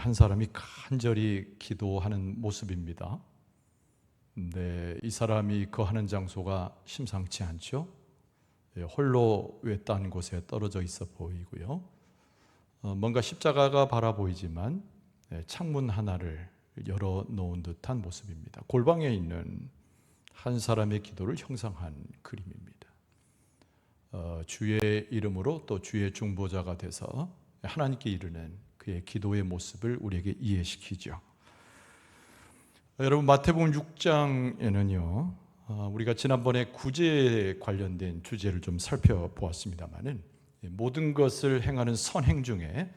한 사람이 간절히 기도하는 모습입니다. 근데 이 사람이 거하는 장소가 심상치 않죠. 예, 홀로 외딴 곳에 떨어져 있어 보이고요. 어, 뭔가 십자가가 바라 보이지만 예, 창문 하나를 열어 놓은 듯한 모습입니다. 골방에 있는 한 사람의 기도를 형상한 그림입니다. 어, 주의 이름으로 또 주의 중보자가 돼서 하나님께 이르는 기도의 모습을 우리에게 이해시키죠. 여러분 마태복음 6장에는요. 어, 우리가 지난번에 구제에 관련된 주제를 좀 살펴보았습니다만은 모든 것을 행하는 선행 중에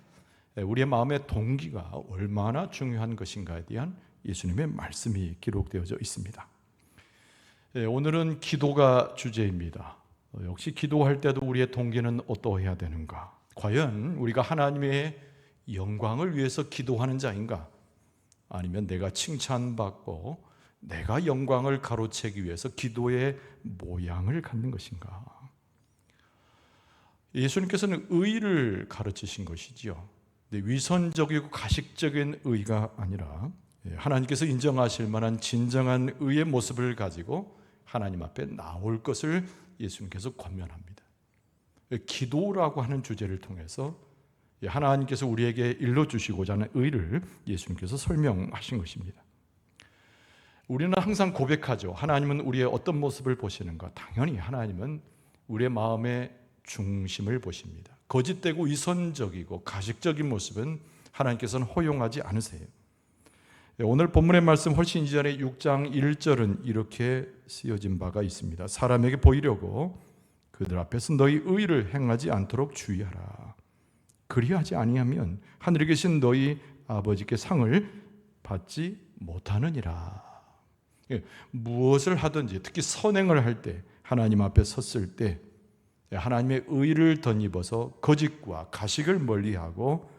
우리의 마음의 동기가 얼마나 중요한 것인가에 대한 예수님의 말씀이 기록되어져 있습니다. 예, 오늘은 기도가 주제입니다. 어, 역시 기도할 때도 우리의 동기는 어떠해야 되는가? 과연 우리가 하나님의 영광을 위해서 기도하는 자인가? 아니면 내가 칭찬받고 내가 영광을 가로채기 위해서 기도의 모양을 갖는 것인가? 예수님께서는 의를 가르치신 것이지요. 위선적이고 가식적인 의가 아니라 예, 하나님께서 인정하실 만한 진정한 의의 모습을 가지고 하나님 앞에 나올 것을 예수님께서 권면합니다. 기도라고 하는 주제를 통해서 하나님께서 우리에게 일러주시고자 하는 의를 예수님께서 설명하신 것입니다. 우리는 항상 고백하죠. 하나님은 우리의 어떤 모습을 보시는가? 당연히 하나님은 우리의 마음의 중심을 보십니다. 거짓되고 위선적이고 가식적인 모습은 하나님께서는 허용하지 않으세요. 오늘 본문의 말씀 훨씬 이전에 6장 1절은 이렇게 쓰여진 바가 있습니다. 사람에게 보이려고 그들 앞에서 너희 의를 행하지 않도록 주의하라. 그리하지 아니하면 하늘에 계신 너희 아버지께 상을 받지 못하느니라. 예, 무엇을 하든지 특히 선행을 할 때 하나님 앞에 섰을 때 하나님의 의를 덧입어서 거짓과 가식을 멀리하고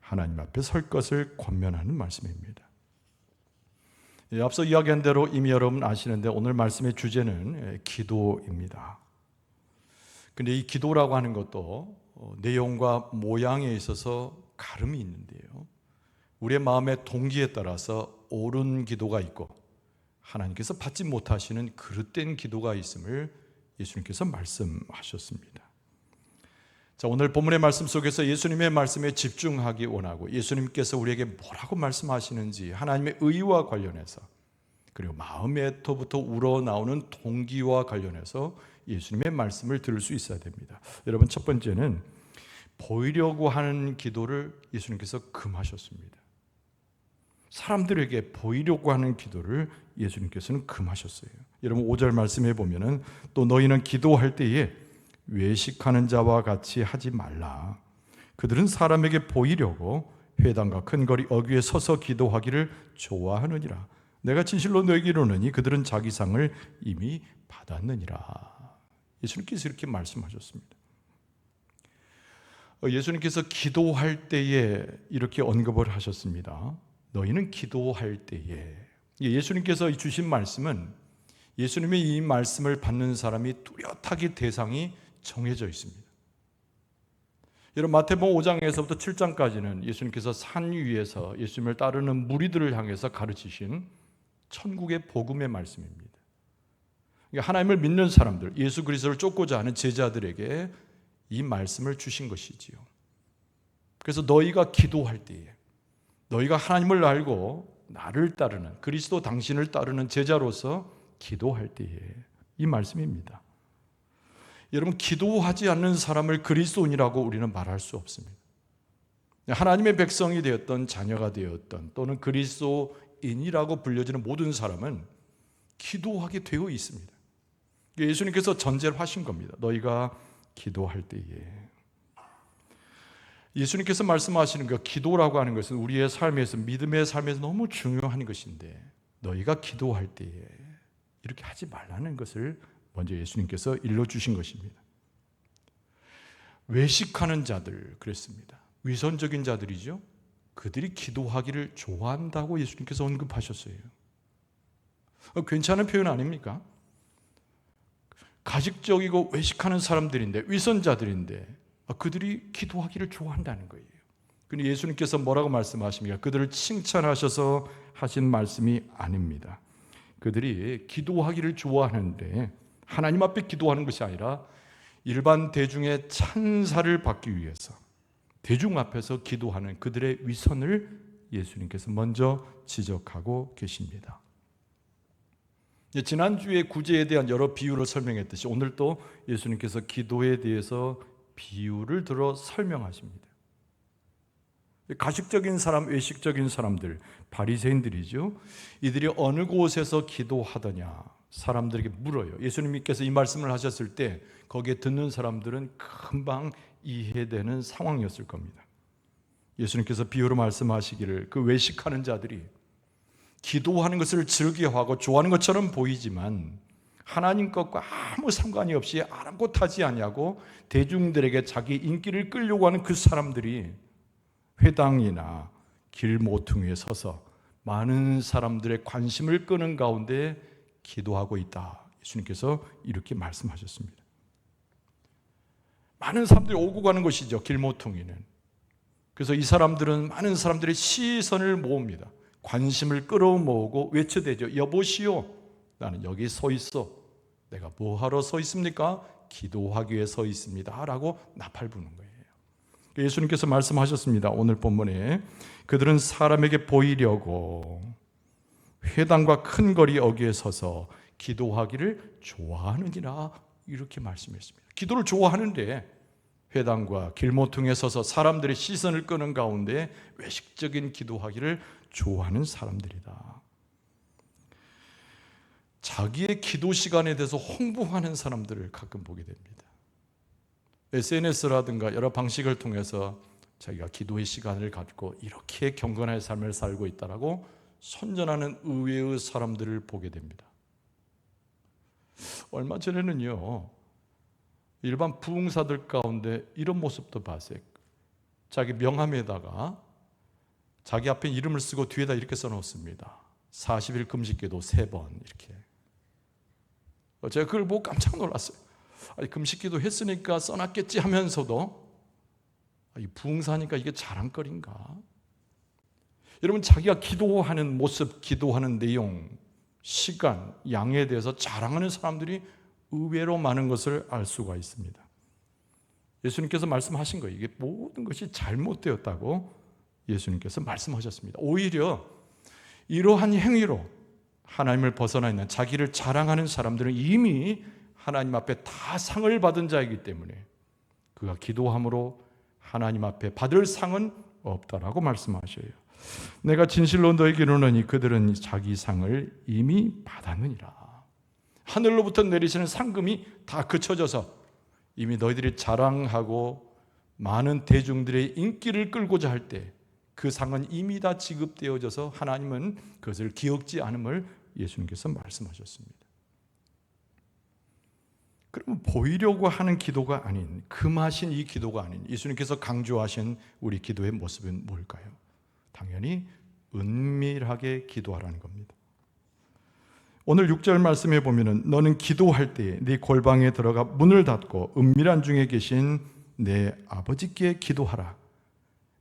하나님 앞에 설 것을 권면하는 말씀입니다. 예, 앞서 이야기한 대로 이미 여러분 아시는데 오늘 말씀의 주제는 예, 기도입니다. 근데 이 기도라고 하는 것도 어, 내용과 모양에 있어서 가름이 있는데요. 우리의 마음의 동기에 따라서 옳은 기도가 있고 하나님께서 받지 못하시는 그릇된 기도가 있음을 예수님께서 말씀하셨습니다. 자, 오늘 본문의 말씀 속에서 예수님의 말씀에 집중하기 원하고 예수님께서 우리에게 뭐라고 말씀하시는지 하나님의 의와 관련해서 그리고 마음에서부터 우러나오는 동기와 관련해서 예수님의 말씀을 들을 수 있어야 됩니다. 여러분 첫 번째는 보이려고 하는 기도를 예수님께서 금하셨습니다. 사람들에게 보이려고 하는 기도를 예수님께서는 금하셨어요. 여러분 5절 말씀해 보면은 또 너희는 기도할 때에 외식하는 자와 같이 하지 말라. 그들은 사람에게 보이려고 회당과 큰 거리 어귀에 서서 기도하기를 좋아하느니라. 내가 진실로 너에게 이르노니 그들은 자기 상을 이미 받았느니라. 예수님께서 이렇게 말씀하셨습니다. 어, 예수님께서 기도할 때에 이렇게 언급을 하셨습니다. 너희는 기도할 때에 예수님께서 주신 말씀은 예수님의 이 말씀을 받는 사람이 뚜렷하게 대상이 정해져 있습니다. 여러분 마태복음 5장에서부터 7장까지는 예수님께서 산 위에서 예수님을 따르는 무리들을 향해서 가르치신 천국의 복음의 말씀입니다. 그러니까 하나님을 믿는 사람들, 예수 그리스도를 쫓고자 하는 제자들에게 이 말씀을 주신 것이지요. 그래서 너희가 기도할 때에 너희가 하나님을 알고 나를 따르는 그리스도 당신을 따르는 제자로서 기도할 때에 이 말씀입니다. 여러분 기도하지 않는 사람을 그리스도인이라고 우리는 말할 수 없습니다. 하나님의 백성이 되었던 자녀가 되었던 또는 그리스도인이라고 불려지는 모든 사람은 기도하게 되어 있습니다. 예수님께서 전제를 하신 겁니다. 너희가 기도할 때에 예수님께서 말씀하시는 그 기도라고 하는 것은 우리의 삶에서 믿음의 삶에서 너무 중요한 것인데 너희가 기도할 때에 이렇게 하지 말라는 것을 먼저 예수님께서 일러 주신 것입니다. 외식하는 자들 그랬습니다. 위선적인 자들이죠. 그들이 기도하기를 좋아한다고 예수님께서 언급하셨어요. 어, 괜찮은 표현 아닙니까? 가식적이고 외식하는 사람들인데 위선자들인데 그들이 기도하기를 좋아한다는 거예요. 근데 예수님께서 뭐라고 말씀하십니까? 그들을 칭찬하셔서 하신 말씀이 아닙니다. 그들이 기도하기를 좋아하는데 하나님 앞에 기도하는 것이 아니라 일반 대중의 찬사를 받기 위해서 대중 앞에서 기도하는 그들의 위선을 예수님께서 먼저 지적하고 계십니다. 예, 지난주에 구제에 대한 여러 비유를 설명했듯이 오늘 또 예수님께서 기도에 대해서 비유를 들어 설명하십니다. 가식적인 사람, 외식적인 사람들, 바리새인들이죠. 이들이 어느 곳에서 기도하더냐 사람들에게 물어요. 예수님께서 이 말씀을 하셨을 때 거기에 듣는 사람들은 금방 이해되는 상황이었을 겁니다. 예수님께서 비유로 말씀하시기를 그 외식하는 자들이 기도하는 것을 즐겨하고 좋아하는 것처럼 보이지만 하나님 것과 아무 상관이 없이 아랑곳하지 아니하고 대중들에게 자기 인기를 끌려고 하는 그 사람들이 회당이나 길 모퉁이에 서서 많은 사람들의 관심을 끄는 가운데 기도하고 있다. 예수님께서 이렇게 말씀하셨습니다. 많은 사람들이 오고 가는 것이죠. 길 모퉁이는. 그래서 이 사람들은 많은 사람들의 시선을 모읍니다. 관심을 끌어모으고 외쳐대죠. 여보시오. 나는 여기 서 있어. 내가 뭐하러 서 있습니까? 기도하기 위해 서 있습니다. 라고 나팔 부는 거예요. 예수님께서 말씀하셨습니다. 오늘 본문에 그들은 사람에게 보이려고 회당과 큰 거리 어귀에 서서 기도하기를 좋아하느니라 이렇게 말씀했습니다. 기도를 좋아하는데 회당과 길모퉁이에 서서 사람들의 시선을 끄는 가운데 외식적인 기도하기를 좋아하는 사람들이다. 자기의 기도 시간에 대해서 홍보하는 사람들을 가끔 보게 됩니다. SNS라든가 여러 방식을 통해서 자기가 기도의 시간을 갖고 이렇게 경건한 삶을 살고 있다라고 선전하는 의외의 사람들을 보게 됩니다. 얼마 전에는요, 일반 부흥사들 가운데 이런 모습도 봤어요. 자기 명함에다가 자기 앞에 이름을 쓰고 뒤에다 이렇게 써놓습니다. 40일 금식기도 3번 이렇게. 제가 그걸 보고 깜짝 놀랐어요. 아니, 금식기도 했으니까 써놨겠지 하면서도 이 부흥사니까 이게 자랑거리인가? 여러분 자기가 기도하는 모습, 기도하는 내용, 시간, 양에 대해서 자랑하는 사람들이 의외로 많은 것을 알 수가 있습니다. 예수님께서 말씀하신 거예요. 이게 모든 것이 잘못되었다고 예수님께서 말씀하셨습니다. 오히려 이러한 행위로 하나님을 벗어나 있는 자기를 자랑하는 사람들은 이미 하나님 앞에 다 상을 받은 자이기 때문에 그가 기도함으로 하나님 앞에 받을 상은 없다라고 말씀하셔요. 내가 진실로 너에게 이르노니 그들은 자기 상을 이미 받았느니라. 하늘로부터 내리시는 상금이 다 그쳐져서 이미 너희들이 자랑하고 많은 대중들의 인기를 끌고자 할 때 그 상은 이미 다 지급되어져서 하나님은 그것을 기억지 않음을 예수님께서 말씀하셨습니다. 그러면 보이려고 하는 기도가 아닌 금하신 이 기도가 아닌 예수님께서 강조하신 우리 기도의 모습은 뭘까요? 당연히 은밀하게 기도하라는 겁니다. 오늘 6절 말씀에 보면은 너는 기도할 때에 네 골방에 들어가 문을 닫고 은밀한 중에 계신 내 아버지께 기도하라.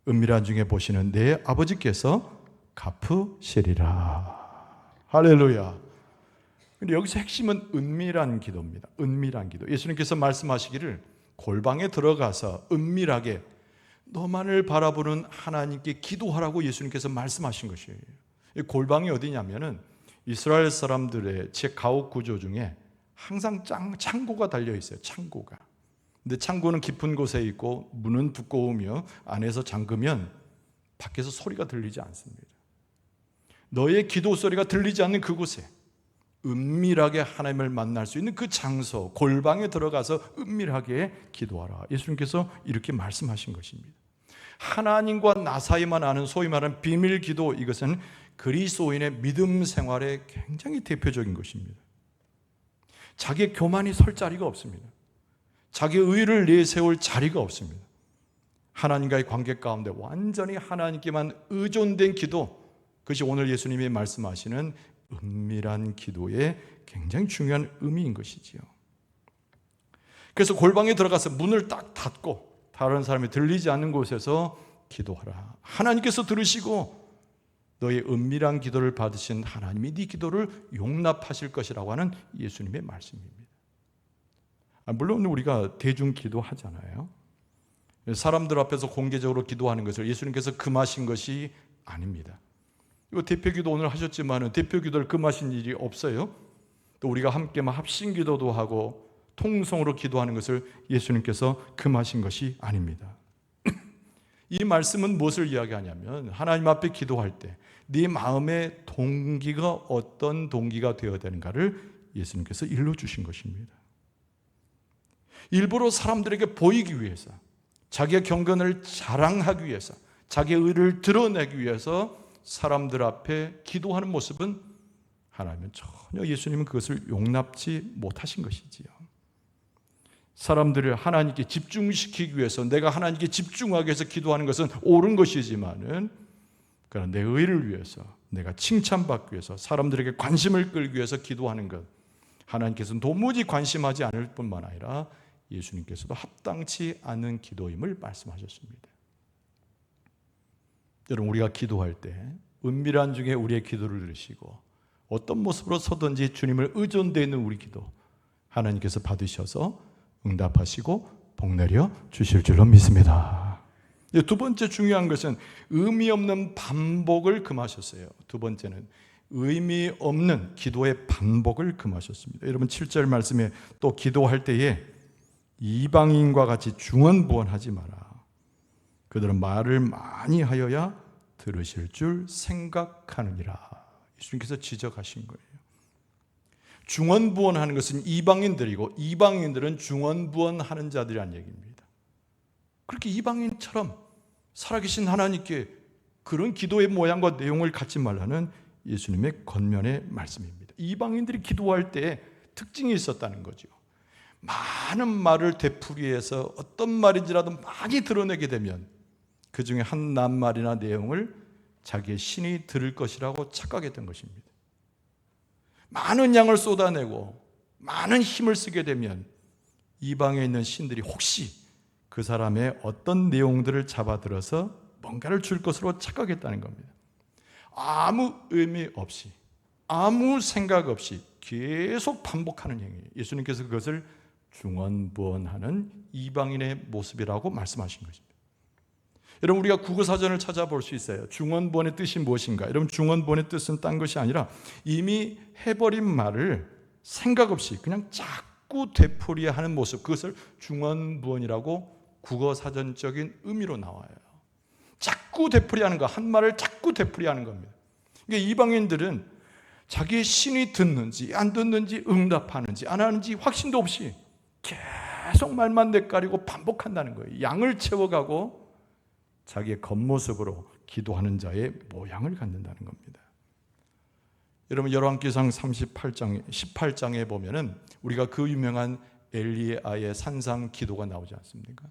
은밀한 중에 보시는 내 아버지께서 갚으시리라. 할렐루야. 근데 여기서 핵심은 은밀한 기도입니다. 은밀한 기도. 예수님께서 말씀하시기를 골방에 들어가서 은밀하게 너만을 바라보는 하나님께 기도하라고 예수님께서 말씀하신 것이에요. 골방이 어디냐면은 이스라엘 사람들의 제 가옥 구조 중에 항상 창고가 달려 있어요. 창고가. 근데 창고는 깊은 곳에 있고 문은 두꺼우며 안에서 잠그면 밖에서 소리가 들리지 않습니다. 너의 기도 소리가 들리지 않는 그곳에 은밀하게 하나님을 만날 수 있는 그 장소, 골방에 들어가서 은밀하게 기도하라. 예수님께서 이렇게 말씀하신 것입니다. 하나님과 나 사이만 아는 소위 말하는 비밀 기도 이것은 그리스도인의 믿음 생활의 굉장히 대표적인 것입니다. 자기의 교만이 설 자리가 없습니다. 자기의 의를 내세울 자리가 없습니다. 하나님과의 관계 가운데 완전히 하나님께만 의존된 기도, 그것이 오늘 예수님이 말씀하시는 은밀한 기도의 굉장히 중요한 의미인 것이지요. 그래서 골방에 들어가서 문을 딱 닫고 다른 사람이 들리지 않는 곳에서 기도하라. 하나님께서 들으시고 너의 은밀한 기도를 받으신 하나님이 네 기도를 용납하실 것이라고 하는 예수님의 말씀입니다. 아, 물론 우리가 대중 기도하잖아요. 사람들 앞에서 공개적으로 기도하는 것을 예수님께서 금하신 것이 아닙니다. 이거 대표 기도 오늘 하셨지만은 대표 기도를 금하신 일이 없어요. 또 우리가 함께 막 합심 기도도 하고 통성으로 기도하는 것을 예수님께서 금하신 것이 아닙니다. 이 말씀은 무엇을 이야기하냐면 하나님 앞에 기도할 때 네 마음의 동기가 어떤 동기가 되어야 되는가를 예수님께서 일러 주신 것입니다. 일부러 사람들에게 보이기 위해서 자기의 경건을 자랑하기 위해서 자기의 의를 드러내기 위해서 사람들 앞에 기도하는 모습은 하나님은 전혀 예수님은 그것을 용납지 못하신 것이지요. 사람들을 하나님께 집중시키기 위해서 내가 하나님께 집중하기 위해서 기도하는 것은 옳은 것이지만은 그러나 내 의를 위해서 내가 칭찬받기 위해서 사람들에게 관심을 끌기 위해서 기도하는 것 하나님께서는 도무지 관심하지 않을 뿐만 아니라 예수님께서도 합당치 않은 기도임을 말씀하셨습니다. 여러분 우리가 기도할 때 은밀한 중에 우리의 기도를 들으시고 어떤 모습으로 서든지 주님을 의존되어 있는 우리 기도 하나님께서 받으셔서 응답하시고 복 내려 주실 줄로 믿습니다. 두 번째 중요한 것은 의미 없는 반복을 금하셨어요. 두 번째는 의미 없는 기도의 반복을 금하셨습니다. 여러분 7절 말씀에 또 기도할 때에 이방인과 같이 중언부언하지 마라. 그들은 말을 많이 하여야 들으실 줄 생각하느니라. 예수님께서 지적하신 거예요. 중언부언하는 것은 이방인들이고 이방인들은 중언부언하는 자들이란 얘기입니다. 그렇게 이방인처럼 살아계신 하나님께 그런 기도의 모양과 내용을 갖지 말라는 예수님의 권면의 말씀입니다. 이방인들이 기도할 때 특징이 있었다는 거죠. 많은 말을 되풀이해서 어떤 말인지라도 많이 드러내게 되면 그 중에 한 낱말이나 내용을 자기의 신이 들을 것이라고 착각했던 것입니다. 많은 양을 쏟아내고 많은 힘을 쓰게 되면 이방에 있는 신들이 혹시 그 사람의 어떤 내용들을 잡아들어서 뭔가를 줄 것으로 착각했다는 겁니다. 아무 의미 없이, 아무 생각 없이 계속 반복하는 행위. 예수님께서 그것을 중언부언하는 이방인의 모습이라고 말씀하신 것입니다. 여러분 우리가 국어 사전을 찾아볼 수 있어요. 중언부언의 뜻이 무엇인가? 여러분 중언부언의 뜻은 딴 것이 아니라 이미 해버린 말을 생각 없이 그냥 자꾸 되풀이하는 모습 그것을 중언부언이라고 국어 사전적인 의미로 나와요. 자꾸 되풀이하는 거, 한 말을 자꾸 되풀이하는 겁니다. 그러니까 이방인들은 자기의 신이 듣는지 안 듣는지 응답하는지 안 하는지 확신도 없이 계속 말만 내까리고 반복한다는 거예요. 양을 채워가고 자기의 겉모습으로 기도하는 자의 모양을 갖는다는 겁니다. 여러분 열왕기상 38장 18장에 보면은 우리가 그 유명한 엘리야의 산상 기도가 나오지 않습니까?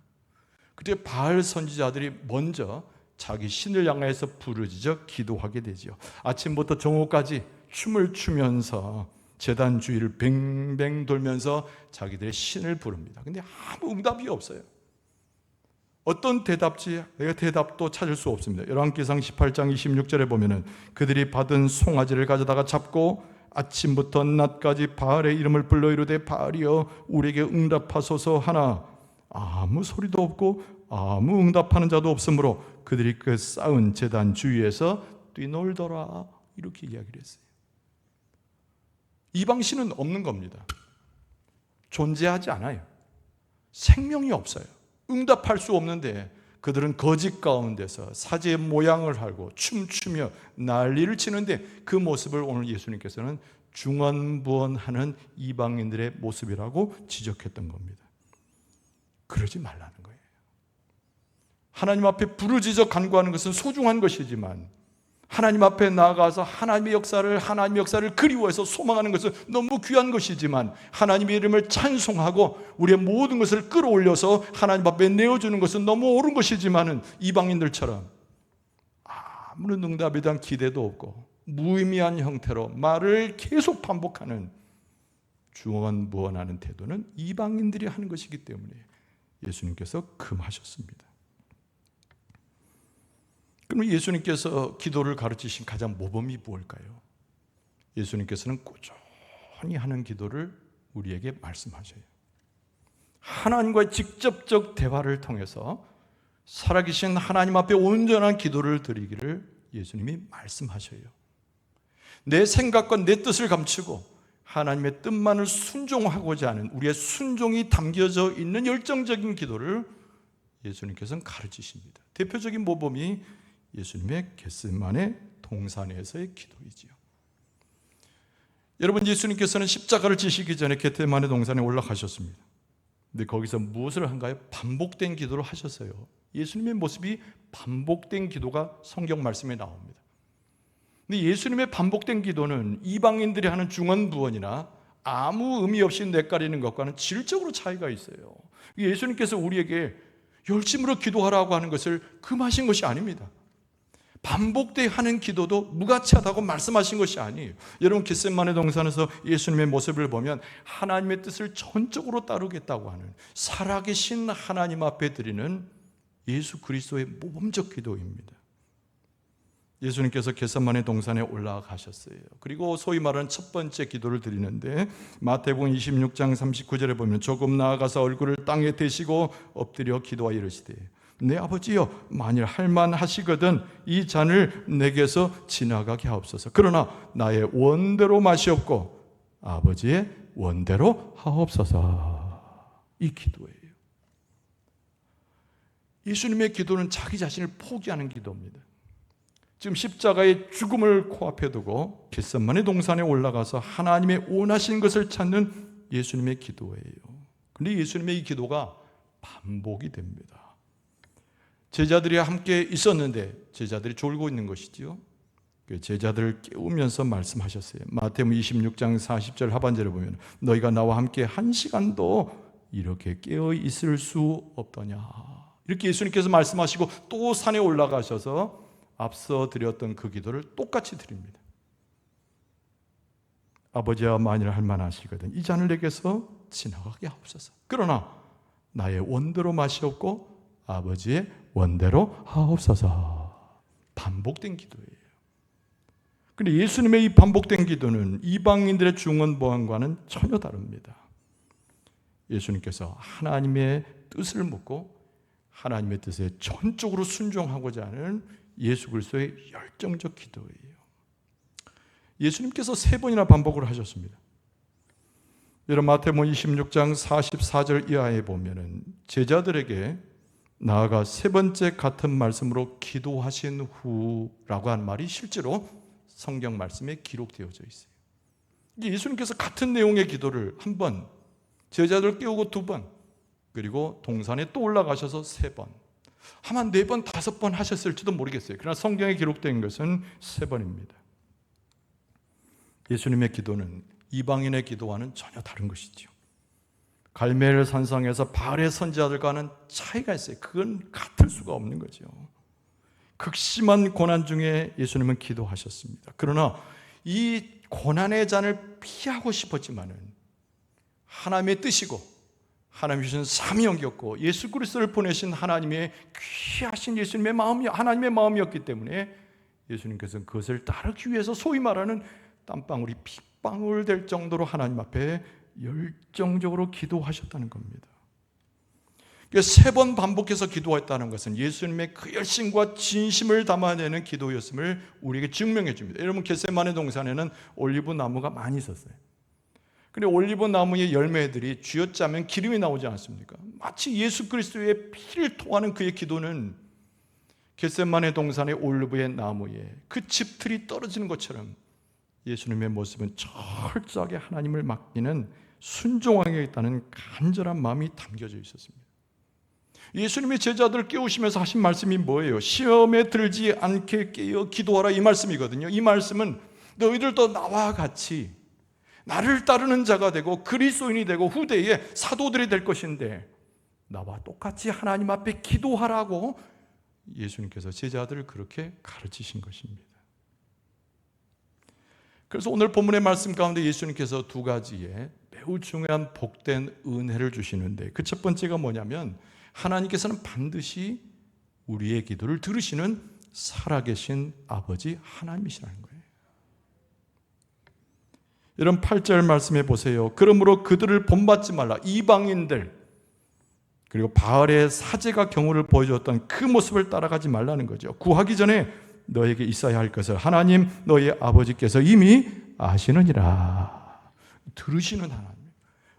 그때 바알 선지자들이 먼저 자기 신을 향해서 부르짖어 기도하게 되죠. 아침부터 정오까지 춤을 추면서 재단 주위를 뱅뱅 돌면서 자기들의 신을 부릅니다. 근데 아무 응답이 없어요. 어떤 대답지 내가 대답도 찾을 수 없습니다. 열왕기상 18장 26절에 보면은 그들이 받은 송아지를 가져다가 잡고 아침부터 낮까지 바알의 이름을 불러 이르되 바알이여 우리에게 응답하소서 하나 아무 소리도 없고 아무 응답하는 자도 없으므로 그들이 그 쌓은 재단 주위에서 뛰놀더라 이렇게 이야기를 했어요. 이방 신은 없는 겁니다. 존재하지 않아요. 생명이 없어요. 응답할 수 없는데 그들은 거짓 가운데서 사제의 모양을 하고 춤추며 난리를 치는데 그 모습을 오늘 예수님께서는 중언부언하는 이방인들의 모습이라고 지적했던 겁니다. 그러지 말라는 거예요. 하나님 앞에 부르짖어 간구하는 것은 소중한 것이지만 하나님 앞에 나아가서 하나님의 역사를 하나님의 역사를 그리워해서 소망하는 것은 너무 귀한 것이지만 하나님의 이름을 찬송하고 우리의 모든 것을 끌어올려서 하나님 앞에 내어주는 것은 너무 옳은 것이지만은 이방인들처럼 아무런 응답에 대한 기대도 없고 무의미한 형태로 말을 계속 반복하는 주원무원하는 태도는 이방인들이 하는 것이기 때문에 예수님께서 금하셨습니다. 그럼 예수님께서 기도를 가르치신 가장 모범이 무엇일까요? 예수님께서는 꾸준히 하는 기도를 우리에게 말씀하셔요. 하나님과의 직접적 대화를 통해서 살아계신 하나님 앞에 온전한 기도를 드리기를 예수님이 말씀하셔요. 내 생각과 내 뜻을 감추고 하나님의 뜻만을 순종하고자 하는 우리의 순종이 담겨져 있는 열정적인 기도를 예수님께서는 가르치십니다. 대표적인 모범이 예수님의 겟세만의 동산에서의 기도이지요. 여러분 예수님께서는 십자가를 지시기 전에 겟세만의 동산에 올라가셨습니다. 근데 거기서 무엇을 한가요? 반복된 기도를 하셨어요. 예수님의 모습이 반복된 기도가 성경 말씀에 나옵니다. 근데 예수님의 반복된 기도는 이방인들이 하는 중언부언이나 아무 의미 없이 뇌까리는 것과는 질적으로 차이가 있어요. 예수님께서 우리에게 열심으로 기도하라고 하는 것을 금하신 것이 아닙니다. 반복돼 하는 기도도 무가치하다고 말씀하신 것이 아니에요. 여러분 겟셋만의 동산에서 예수님의 모습을 보면 하나님의 뜻을 전적으로 따르겠다고 하는 살아계신 하나님 앞에 드리는 예수 그리스도의 모범적 기도입니다. 예수님께서 겟셋만의 동산에 올라가셨어요. 그리고 소위 말하는 첫 번째 기도를 드리는데 마태복음 26장 39절에 보면 조금 나아가서 얼굴을 땅에 대시고 엎드려 기도하여 이르시되 내 아버지여 만일 할만하시거든 이 잔을 내게서 지나가게 하옵소서. 그러나 나의 원대로 마시옵고 아버지의 원대로 하옵소서. 이 기도예요. 예수님의 기도는 자기 자신을 포기하는 기도입니다. 지금 십자가의 죽음을 코앞에 두고 겟셋만의 동산에 올라가서 하나님의 원하신 것을 찾는 예수님의 기도예요. 근데 예수님의 이 기도가 반복이 됩니다. 제자들이 함께 있었는데 제자들이 졸고 있는 것이지요. 그 제자들을 깨우면서 말씀하셨어요. 마태복음 26장 40절 하반절에 보면 너희가 나와 함께 한 시간도 이렇게 깨어 있을 수 없더냐. 이렇게 예수님께서 말씀하시고 또 산에 올라가셔서 앞서 드렸던 그 기도를 똑같이 드립니다. 아버지와 만일 할 만하시거든 이 잔을 내게서 지나가게 하옵소서. 그러나 나의 원대로 마시옵고 아버지의 원대로 하옵소서. 반복된 기도예요. 근데 예수님의 이 반복된 기도는 이방인들의 중언부언과는 전혀 다릅니다. 예수님께서 하나님의 뜻을 묻고 하나님의 뜻에 전적으로 순종하고자 하는 예수 그리스도의 열정적 기도예요. 예수님께서 세 번이나 반복을 하셨습니다. 여러분 마태복음 26장 44절 이하에 보면은 제자들에게 나아가 세 번째 같은 말씀으로 기도하신 후라고 한 말이 실제로 성경 말씀에 기록되어져 있어요. 예수님께서 같은 내용의 기도를 한 번, 제자들 깨우고 두 번, 그리고 동산에 또 올라가셔서 세 번, 아마 네 번, 다섯 번 하셨을지도 모르겠어요. 그러나 성경에 기록된 것은 세 번입니다. 예수님의 기도는 이방인의 기도와는 전혀 다른 것이죠. 갈멜 산성에서 바알의 선지자들과는 차이가 있어요. 그건 같을 수가 없는 거죠. 극심한 고난 중에 예수님은 기도하셨습니다. 그러나 이 고난의 잔을 피하고 싶었지만은 하나님의 뜻이고 하나님 주신 사명이었고 예수 그리스도를 보내신 하나님의 귀하신 예수님의 마음이 하나님의 마음이었기 때문에 예수님께서는 그것을 따르기 위해서 소위 말하는 땀방울이 핏방울 될 정도로 하나님 앞에 열정적으로 기도하셨다는 겁니다. 세번 반복해서 기도했다는 것은 예수님의 그 열심과 진심을 담아내는 기도였음을 우리에게 증명해 줍니다. 여러분 겟세마네 동산에는 올리브 나무가 많이 있었어요. 근데 올리브 나무의 열매들이 쥐어짜면 기름이 나오지 않습니까? 마치 예수 그리스도의 피를 통하는 그의 기도는 겟세마네 동산의 올리브의 나무에 그 집틀이 떨어지는 것처럼 예수님의 모습은 철저하게 하나님을 맡기는 순종하겠다는 간절한 마음이 담겨져 있었습니다. 예수님이 제자들을 깨우시면서 하신 말씀이 뭐예요? 시험에 들지 않게 깨어 기도하라 이 말씀이거든요. 이 말씀은 너희들도 나와 같이 나를 따르는 자가 되고 그리스도인이 되고 후대에 사도들이 될 것인데 나와 똑같이 하나님 앞에 기도하라고 예수님께서 제자들을 그렇게 가르치신 것입니다. 그래서 오늘 본문의 말씀 가운데 예수님께서 두 가지의 매우 중요한 복된 은혜를 주시는데 그 첫 번째가 뭐냐면 하나님께서는 반드시 우리의 기도를 들으시는 살아계신 아버지 하나님이시라는 거예요. 이런 8절 말씀해 보세요. 그러므로 그들을 본받지 말라. 이방인들 그리고 바알의 사제가 경우를 보여줬던 그 모습을 따라가지 말라는 거죠. 구하기 전에 너에게 있어야 할 것을 하나님 너의 아버지께서 이미 아시느니라. 들으시는 하나님,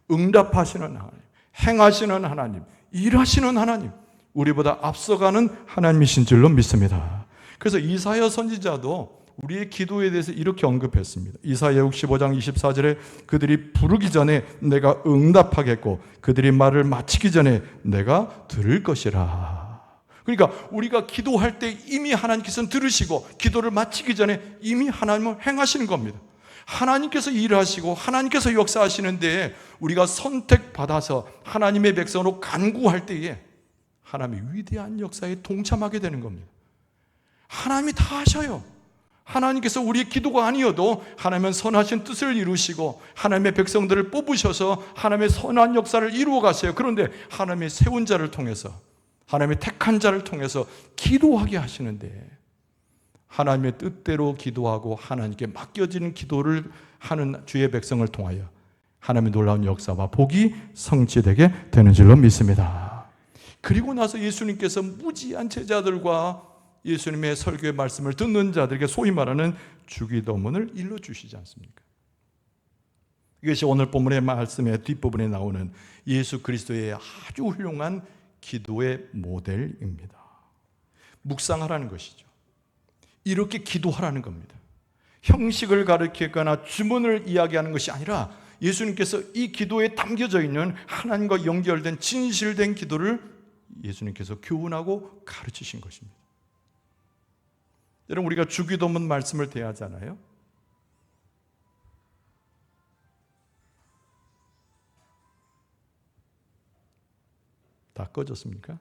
응답하시는 하나님, 행하시는 하나님, 일하시는 하나님, 우리보다 앞서가는 하나님이신 줄로 믿습니다. 그래서 이사야 선지자도 우리의 기도에 대해서 이렇게 언급했습니다. 이사야 65장 24절에 그들이 부르기 전에 내가 응답하겠고 그들이 말을 마치기 전에 내가 들을 것이라. 그러니까 우리가 기도할 때 이미 하나님께서는 들으시고 기도를 마치기 전에 이미 하나님은 행하시는 겁니다. 하나님께서 일하시고 하나님께서 역사하시는데 우리가 선택받아서 하나님의 백성으로 간구할 때에 하나님의 위대한 역사에 동참하게 되는 겁니다. 하나님이 다 하셔요. 하나님께서 우리의 기도가 아니어도 하나님은 선하신 뜻을 이루시고 하나님의 백성들을 뽑으셔서 하나님의 선한 역사를 이루어 가세요. 그런데 하나님의 세운 자를 통해서 하나님의 택한 자를 통해서 기도하게 하시는데 하나님의 뜻대로 기도하고 하나님께 맡겨지는 기도를 하는 주의 백성을 통하여 하나님의 놀라운 역사와 복이 성취되게 되는 줄로 믿습니다. 그리고 나서 예수님께서 무지한 제자들과 예수님의 설교의 말씀을 듣는 자들에게 소위 말하는 주기도문을 일러 주시지 않습니까? 이것이 오늘 본문의 말씀의 뒷부분에 나오는 예수 그리스도의 아주 훌륭한 기도의 모델입니다. 묵상하라는 것이죠. 이렇게 기도하라는 겁니다. 형식을 가르치거나 주문을 이야기하는 것이 아니라 예수님께서 이 기도에 담겨져 있는 하나님과 연결된 진실된 기도를 예수님께서 교훈하고 가르치신 것입니다. 여러분 우리가 주기도문 말씀을 대하잖아요. 다 꺼졌습니까?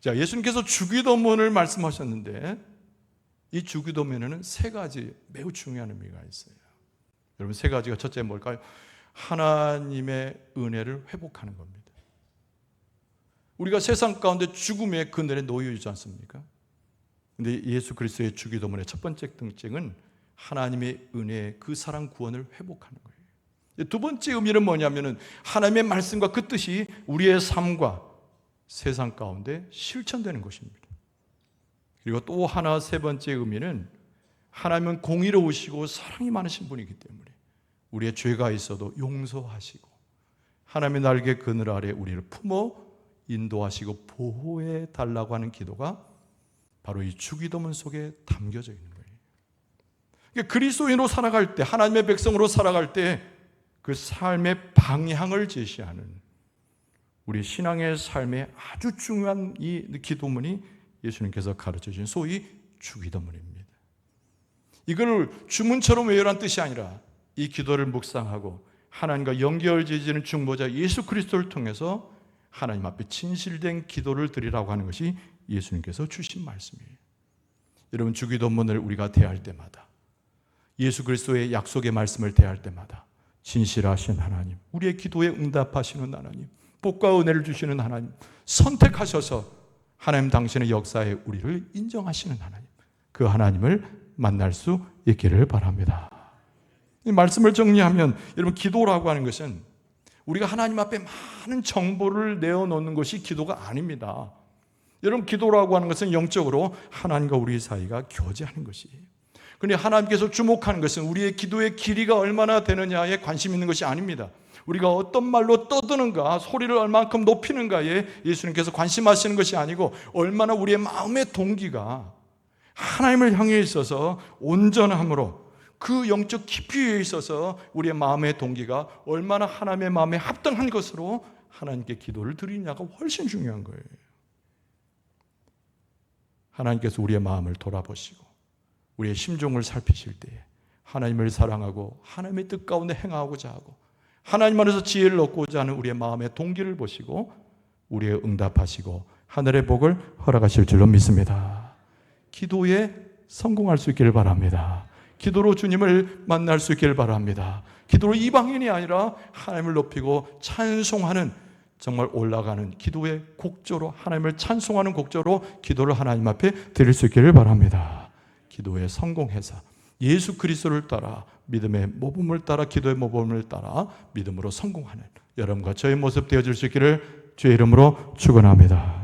자, 예수님께서 주기도문을 말씀하셨는데 이 주기도문에는 세 가지 매우 중요한 의미가 있어요. 여러분 세 가지가 첫째 뭘까요? 하나님의 은혜를 회복하는 겁니다. 우리가 세상 가운데 죽음의 그늘에 놓여 있지 않습니까? 근데 예수 그리스도의 주기도문의 첫 번째 특징은 하나님의 은혜, 그 사랑 구원을 회복하는 거예요. 두 번째 의미는 뭐냐면은 하나님의 말씀과 그 뜻이 우리의 삶과 세상 가운데 실천되는 것입니다. 그리고 또 하나 세 번째 의미는 하나님은 공의로우시고 사랑이 많으신 분이기 때문에 우리의 죄가 있어도 용서하시고 하나님의 날개 그늘 아래 우리를 품어 인도하시고 보호해 달라고 하는 기도가 바로 이 주기도문 속에 담겨져 있는 거예요. 그러니까 그리스도인으로 살아갈 때, 하나님의 백성으로 살아갈 때 그 삶의 방향을 제시하는 우리 신앙의 삶에 아주 중요한 이 기도문이 예수님께서 가르쳐 주신 소위 주기도문입니다. 이걸 주문처럼 외우란 뜻이 아니라 이 기도를 묵상하고 하나님과 연결지지는 중보자 예수 그리스도를 통해서 하나님 앞에 진실된 기도를 드리라고 하는 것이 예수님께서 주신 말씀이에요. 여러분 주기도문을 우리가 대할 때마다 예수 그리스도의 약속의 말씀을 대할 때마다 진실하신 하나님, 우리의 기도에 응답하시는 하나님, 복과 은혜를 주시는 하나님, 선택하셔서 하나님 당신의 역사에 우리를 인정하시는 하나님, 그 하나님을 만날 수 있기를 바랍니다. 이 말씀을 정리하면 여러분 기도라고 하는 것은 우리가 하나님 앞에 많은 정보를 내어놓는 것이 기도가 아닙니다. 여러분 기도라고 하는 것은 영적으로 하나님과 우리 사이가 교제하는 것이에요. 그런데 하나님께서 주목하는 것은 우리의 기도의 길이가 얼마나 되느냐에 관심 있는 것이 아닙니다. 우리가 어떤 말로 떠드는가, 소리를 얼만큼 높이는가에 예수님께서 관심하시는 것이 아니고 얼마나 우리의 마음의 동기가 하나님을 향해 있어서 온전함으로 그 영적 깊이에 있어서 우리의 마음의 동기가 얼마나 하나님의 마음에 합당한 것으로 하나님께 기도를 드리냐가 훨씬 중요한 거예요. 하나님께서 우리의 마음을 돌아보시고 우리의 심종을 살피실 때에 하나님을 사랑하고 하나님의 뜻 가운데 행하고자 하고 하나님 안에서 지혜를 얻고자 하는 우리의 마음의 동기를 보시고 우리의 응답하시고 하늘의 복을 허락하실 줄로 믿습니다. 기도에 성공할 수 있기를 바랍니다. 기도로 주님을 만날 수 있기를 바랍니다. 기도로 이방인이 아니라 하나님을 높이고 찬송하는 정말 올라가는 기도의 곡조로 하나님을 찬송하는 곡조로 기도를 하나님 앞에 드릴 수 있기를 바랍니다. 기도에 성공해서 예수 그리스도를 따라 믿음의 모범을 따라 기도의 모범을 따라 믿음으로 성공하는 여러분과 저의 모습 되어질 수 있기를 주의 이름으로 축원합니다.